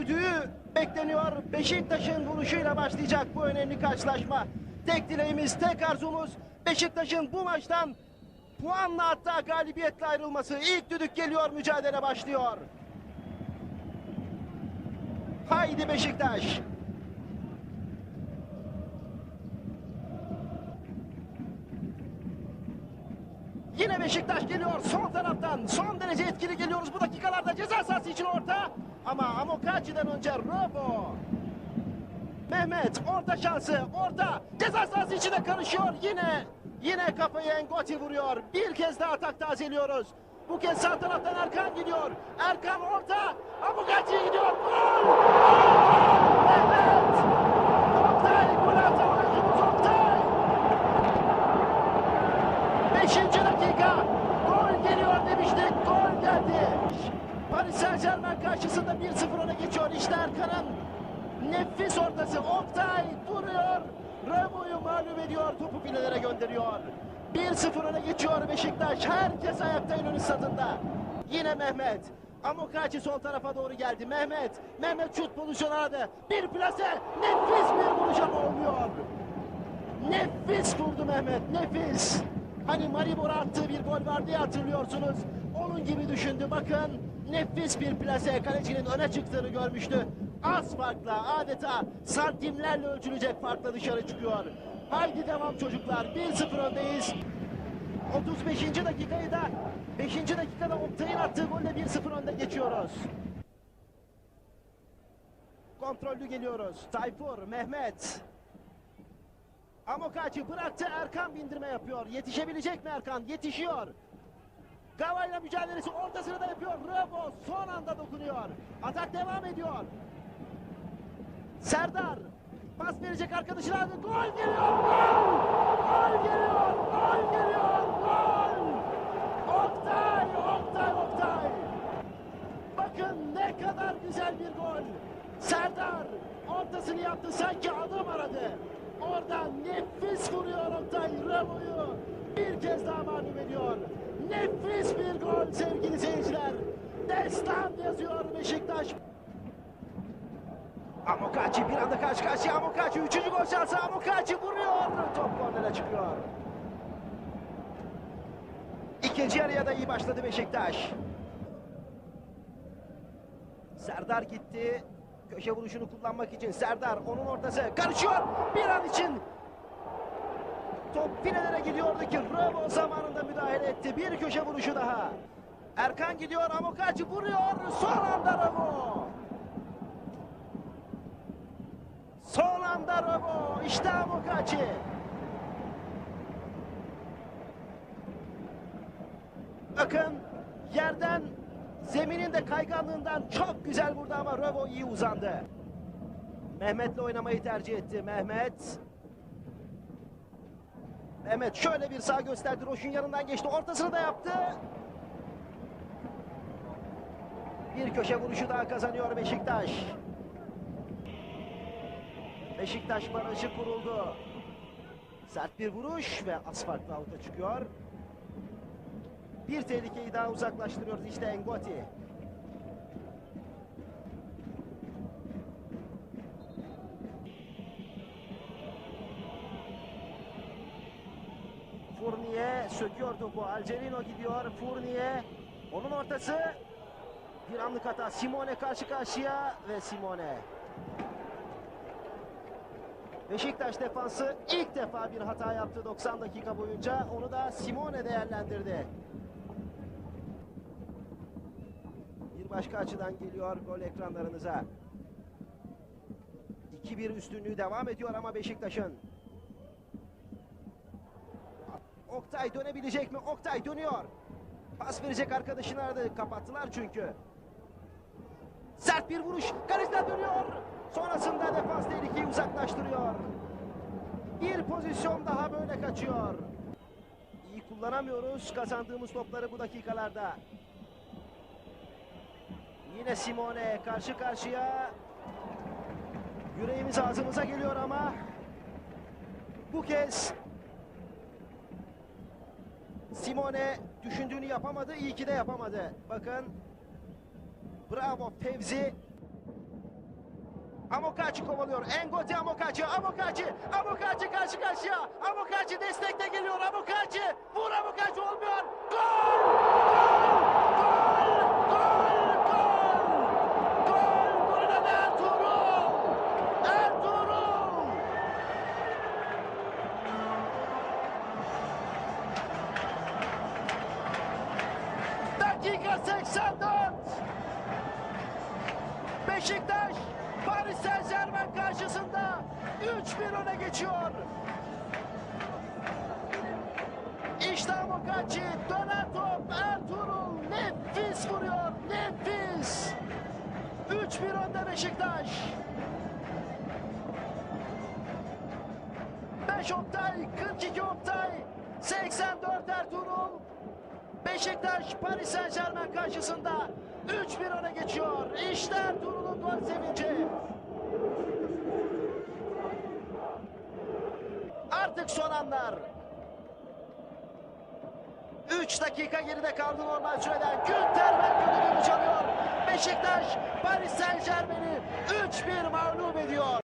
düdüğü bekleniyor. Beşiktaş'ın vuruşuyla başlayacak bu önemli karşılaşma. Tek dileğimiz, tek arzumuz Beşiktaş'ın bu maçtan puanla hatta galibiyetle ayrılması. İlk düdük geliyor, mücadele başlıyor. Haydi Beşiktaş. Yine Beşiktaş geliyor son taraftan. Son derece etkili geliyoruz bu dakikalarda ceza sahası için orta. Ama Amokachi'den önce Robo. Mehmet orta şansı orta ceza sahası içine karışıyor yine. Yine kafayı Engoti vuruyor. Bir kez daha atak tazeliyoruz. Bu kez sağ taraftan Erkan gidiyor. Erkan orta. Amokachi gidiyor. Gol! Gol! Mehmet! Oktay gol atan oyuncumuz Oktay! Beşinci dakika. Gol geliyor demiştik. Gol geldi. Paris Saint Germain karşısında 1-0 öne geçiyor. İşte Erkan'ın nefis ortası. Oktay vuruyor. Ramo'yu mağlup ediyor. Topu filelere gönderiyor. 1-0 öne geçiyor Beşiktaş. Herkes ayakta İnönü stadında. Yine Mehmet. Amokachi sol tarafa doğru geldi. Mehmet. Mehmet şut pozisyonu aradı. Bir plase. Nefis bir vuruş ama olmuyor. Nefis vurdu Mehmet, nefis. Hani Maribor'a attığı bir gol vardı ya hatırlıyorsunuz. Onun gibi düşündü. Bakın nefis bir plase kalecinin öne çıktığını görmüştü. Az farkla adeta santimlerle ölçülecek farkla dışarı çıkıyor. Haydi devam çocuklar. 1-0 öndeyiz. 35. dakikayı da 5. dakikada Oktay'ın attığı golle 1-0 önde geçiyoruz. Kontrollü geliyoruz. Tayfur, Mehmet. Amokachi bıraktı Erkan bindirme yapıyor. Yetişebilecek mi Erkan? Yetişiyor. Gavayla mücadelesi ortasını da yapıyor. Rabo son anda dokunuyor. Atak devam ediyor. Serdar pas verecek arkadaşına. Gol geliyor. Gol! Gol geliyor. Gol geliyor. Gol! Oktay! Oktay! Oktay! Bakın ne kadar güzel bir gol. Serdar ortasını yaptı sanki adım aradı. Oradan nefis vuruyor Oktay Ramo'yu. Bir kez daha mağlup ediyor. Nefis bir gol sevgili seyirciler. Destan yazıyor Beşiktaş. Amokachi bir anda karşı karşıya Amokachi. Üçüncü gol şansı Amokachi vuruyor. Top kornere çıkıyor. İkinci yarıya da iyi başladı Beşiktaş. Serdar gitti. Köşe vuruşunu kullanmak için Serdar onun ortası karışıyor. Bir an için top finalere gidiyordu ki Ramo zamanında müdahale etti. Bir köşe vuruşu daha. Erkan gidiyor Amokachi vuruyor. Son anda Ramo. Son anda Ramo. İşte Amokachi. Bakın yerden zeminin de kayganlığından çok güzel vurdu ama Rövo iyi uzandı. Mehmet'le oynamayı tercih etti. Mehmet. Mehmet şöyle bir sağ gösterdi. Roş'un yanından geçti. Ortasını da yaptı. Bir köşe vuruşu daha kazanıyor Beşiktaş. Beşiktaş barajı kuruldu. Sert bir vuruş ve asfaltla avuta çıkıyor. Bir tehlikeyi daha uzaklaştırıyoruz işte Engoti. Söküyor topu. Alcerino gidiyor. Fournier. Onun ortası. Bir anlık hata. Simone karşı karşıya ve Simone. Beşiktaş defansı ilk defa bir hata yaptı 90 dakika boyunca. Onu da Simone değerlendirdi. Bir başka açıdan geliyor gol ekranlarınıza. 2-1 üstünlüğü devam ediyor ama Beşiktaş'ın. Oktay dönebilecek mi? Oktay dönüyor. Pas verecek arkadaşını aradı. Kapattılar çünkü. Sert bir vuruş. Kaleciden dönüyor. Sonrasında defans tehlikeyi uzaklaştırıyor. Bir pozisyon daha böyle kaçıyor. İyi kullanamıyoruz kazandığımız topları bu dakikalarda. Yine Simone karşı karşıya. Yüreğimiz ağzımıza geliyor ama bu kez Simone düşündüğünü yapamadı. İyi ki de yapamadı. Bakın. Bravo Fevzi. Amokachi kovalıyor. Engoti Amokachi. Amokachi. Amokachi karşı karşıya. Amokachi destekte geliyor. Amokachi. Dakika 84. Beşiktaş Paris Saint Germain karşısında 3-1 öne geçiyor. İşte Amokachi dönen top Ertuğrul nefis vuruyor nefis. 3-1 önde Beşiktaş. 5 Oktay 42 Oktay 84 Ertuğrul Beşiktaş Paris Saint Germain karşısında 3-1 öne geçiyor. İşte Ertuğrul'un gol sevinci. Artık son anlar. 3 dakika geride kaldı normal süreden. Günter düdüğünü çalıyor. Beşiktaş Paris Saint Germain'i 3-1 mağlup ediyor.